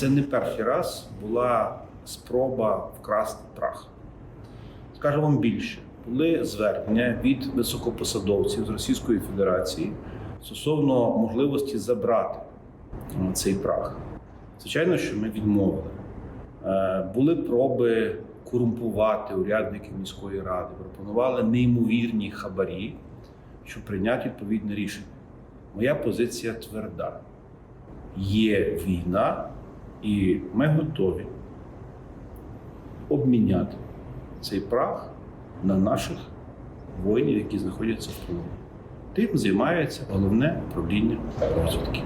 це не перший раз була спроба вкрасти прах. Скажу вам більше, були звернення від високопосадовців з Російської Федерації стосовно можливості забрати е, цей прах. Звичайно, що ми відмовили. Е, Були проби корумпувати урядників міської ради, пропонували неймовірні хабарі, щоб прийняти відповідне рішення. Моя позиція тверда. Є війна, і ми готові обміняти цей прах на наших воїнів, які знаходяться в полоні. Тим займається головне управління розвідки.